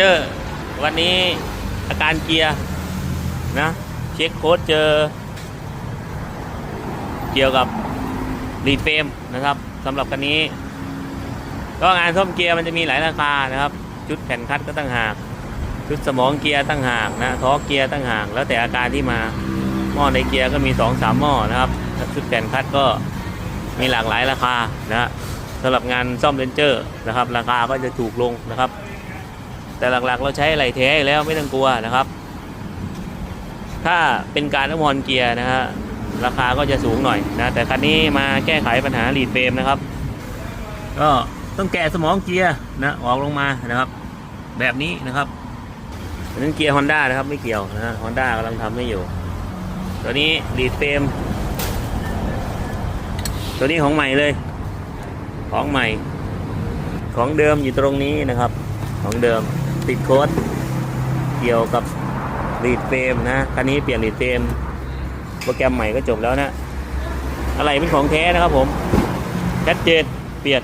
เจอวันนี้อาการเกียร์นะเช็คโค้ดเจอ เกี่ยวกับรีเฟมนะครับสำหรับคันนี้ ก็งานซ่อมเกียร์มันจะมีหลายราคานะครับ ชุดแผ่นคัดก็ตั้งหาก ชุดสมองเกียร์ตั้งหากนะท้อเกียร์ตั้งหาก แล้วแต่อาการที่มาหม้อในเกียร์ก็มีสองสามหม้อนะครับชุดแผ่นคัดก็มีหลากหลายราคานะฮะสำหรับงานซ่อมเลนเจอร์นะครับ ราคาก็จะถูกลงนะครับ แต่หลักๆ เราใช้ไหลแท้อยู่แล้วไม่ต้องกลัวนะครับ ถ้าเป็นการน้ำมันเกียร์นะฮะราคาก็จะสูงหน่อยนะ แต่คันนี้มาแก้ไขปัญหาหลีดเฟรมนะครับ ก็ต้องแกะสมองเกียร์นะออกลงมานะครับ แบบนี้นะครับนั้นเกียร์ฮอนด้านะครับไม่เกี่ยวนะฮอนด้ากำลังทำไม่อยู่ ตัวนี้ลีดเฟรมตัวนี้ของใหม่เลย ของใหม่ ของเดิมอยู่ตรงนี้นะครับ ของเดิม ติดโค้ดเกี่ยวกับรีดเฟรมนะคันนี้เปลี่ยนรีดเฟรมโปรแกรมใหม่ก็จบแล้วนะ อะไรเป็นของแท้นะครับผมชัดเจนเปลี่ยน